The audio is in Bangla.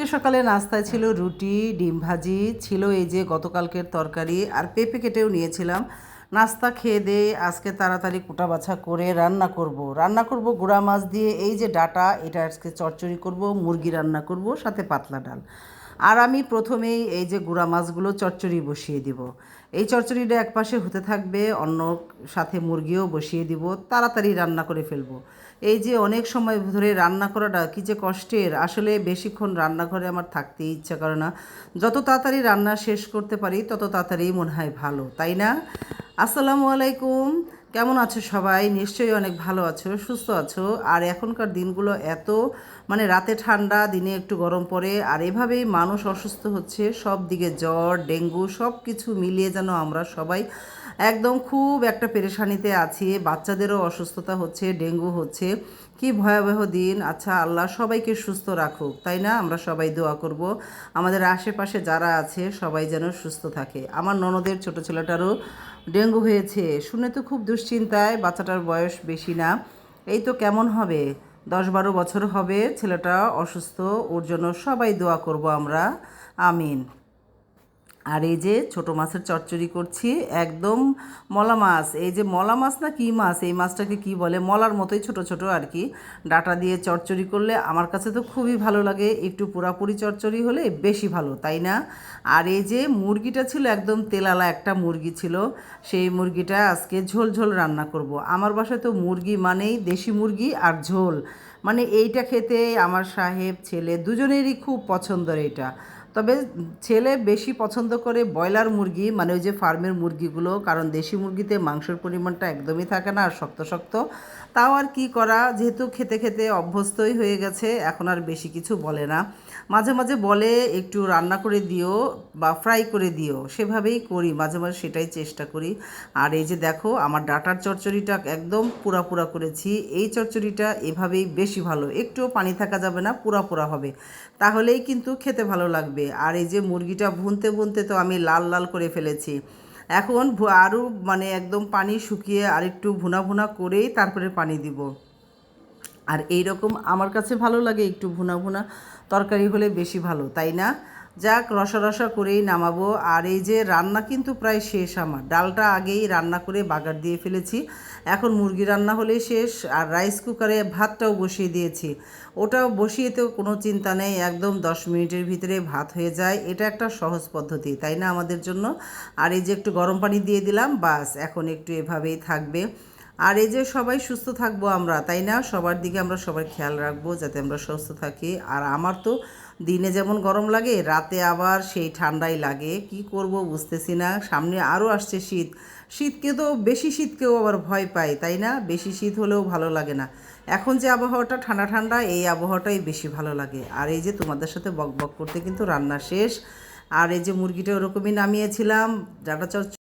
আজকে সকালে নাস্তায় ছিল রুটি, ডিম ভাজি, ছিল এই যে গতকালকের তরকারি, আর পেঁপে কেটেও নিয়েছিলাম নাস্তা খেয়ে দিয়ে আজকে তাড়াতাড়ি কুটা বাছা করে রান্না করব। রান্না করব গুঁড়া মাছ দিয়ে, এই যে ডাটা, এটা আজকে চচ্চড়ি করব, মুরগি রান্না করব, সাথে পাতলা ডাল আর আমি প্রথমেই এই যে গুঁড়া মাছগুলো চচ্চড়ি বসিয়ে দিব। এই চচ্চড়িটা একপাশে হতে থাকবে, অন্য সাথে মুরগিও বসিয়ে দিব, তাড়াতাড়ি রান্না করে ফেলব। এই যে অনেক সময় ধরে রান্না করাটা কী যে কষ্টের, আসলে বেশিক্ষণ রান্নাঘরে আমার থাকতে ইচ্ছা করে না। যত তাড়াতাড়ি রান্না শেষ করতে পারি, তত তাড়াতাড়ি মনে হয় ভালো, তাই না? আসসালামু আলাইকুম। কেমন আছো সবাই? নিশ্চয়ই অনেক ভালো আছো, সুস্থ আছো। আর এখনকার দিনগুলো এত মানে রাতে ঠান্ডা, দিনে একটু গরম পড়ে, আর এভাবেই মানুষ অসুস্থ হচ্ছে। সব দিকে জ্বর, ডেঙ্গু সব কিছু মিলিয়ে যেন আমরা সবাই একদম খুব একটা পেরেশানিতে আছি। বাচ্চাদেরও অসুস্থতা হচ্ছে, ডেঙ্গু হচ্ছে। কি ভয়াবহ দিন। আচ্ছা আল্লাহ সবাইকে সুস্থ রাখুক, তাই না? আমরা সবাই দোয়া করব। আমাদের আশেপাশে যারা আছে, সবাই যেন সুস্থ থাকে। আমার ননদের, ছোট ছেলেটারও ডেঙ্গু হয়েছে। শুনে তো খুব দুশ্চিন্তায় বাচ্চাটার বয়স বেশি না। এই তো কেমন হবে? দশ বারো বছর হবে, ছেলেটা অসুস্থ, ওর জন্য সবাই দোয়া করব আমরা। আমিন। আর এই যে ছোট মাছের চচ্চড়ি করছি, একদম মলা মাছ। এই যে মলা মাছ না কি মাছ? এই মাছটাকে কি বলে? মলার মতোই ছোট ছোট আর কি। ডাটা দিয়ে চচ্চড়ি করলে আমার কাছে তো খুবই ভালো লাগে। একটু পুরাপুরি চচ্চড়ি হলে বেশি ভালো, তাই না? আর এই যে মুরগিটা ছিল একদম তেলালা একটা মুরগি ছিল, সেই মুরগিটা আজকে ঝোল ঝোল রান্না করব। আমার বাসায় তো মুরগি মানেই দেশি মুরগি আর ঝোল। মানে এইটা খেতে আমার সাহেব, ছেলে দুজনেরই খুব পছন্দের এটা তবে ছেলে বেশি পছন্দ করে ব্রয়লার মুরগি মানে ওই যে ফার্মের মুরগিগুলো, কারণ দেশি মুরগিতে মাংসের পরিমাণটা একদমই থাকে না, আর শক্ত শক্ত। তাও আর কি করা, যেহেতু খেতে খেতে অভ্যস্তই হয়ে গেছে, এখন আর বেশি কিছু বলে না। মাঝে মাঝে বলে, একটু রান্না করে দিও বা ফ্রাই করে দিও, সেভাবেই করি, মাঝে মাঝে সেটাই চেষ্টা করি। আর এই যে দেখো, আমার ডাটার চচ্চড়িটা একদম পুরা পুরা করেছি, এই চচ্চড়িটা এভাবেই বেশি ভালো, একটুও পানি থাকা যাবে না, পুরা পুরা হবে। তাহলেই কিন্তু খেতে ভালো লাগবে। আর এই যে মুরগিটা ভুনতে ভুনতে তো আমি লাল লাল করে ফেলেছি। এখন আরও মানে একদম পানি শুকিয়ে আর একটু ভুনা ভুনা করেই তারপরে পানি দিব। আর এই রকম আমার কাছে ভালো লাগে একটু ভুনা ভুনা তরকারি হলে বেশি ভালো, তাই না? যাক, রসা রসা করেই নামাবো। আর এই যে রান্না কিন্তু প্রায় শেষ আমার। ডালটা আগেই রান্না করে বাগার দিয়ে ফেলেছি। এখন মুরগি রান্না হলে শেষ। আর রাইস কুকারে ভাতটাও বসিয়ে দিয়েছি। ওটাও বসিয়ে তো কোনো চিন্তা নেই। একদম দশ মিনিটের ভিতরে ভাত হয়ে যায়। এটা একটা সহজ পদ্ধতি, তাই না আমাদের জন্য? আর এই যে একটু গরম পানি দিয়ে দিলাম, বাস, এখন একটু এভাবেই থাকবে। আর এই যে সবাই সুস্থ থাকব আমরা, তাই না? সবার দিকে আমরা সবার খেয়াল রাখব, যাতে আমরা সুস্থ থাকি। আর আমার তো দিনে যেমন গরম লাগে, রাতে আবার সেই ঠান্ডাই লাগে। কি করব বুঝতেছি না, সামনে আরও আসছে শীত। শীতকে তো বেশি শীতকেও আবার ভয় পাই তাই না? বেশি শীত হলেও ভালো লাগে না। এখন যে আবহাওয়াটা ঠান্ডা ঠান্ডা, এই আবহাওয়াটাই বেশি ভালো লাগে। আর এই যে তোমাদের সাথে বক বক করতে কিন্তু রান্না শেষ। আর এই যে মুরগিটা ওরকমই নামিয়েছিলাম, ডাটা চচ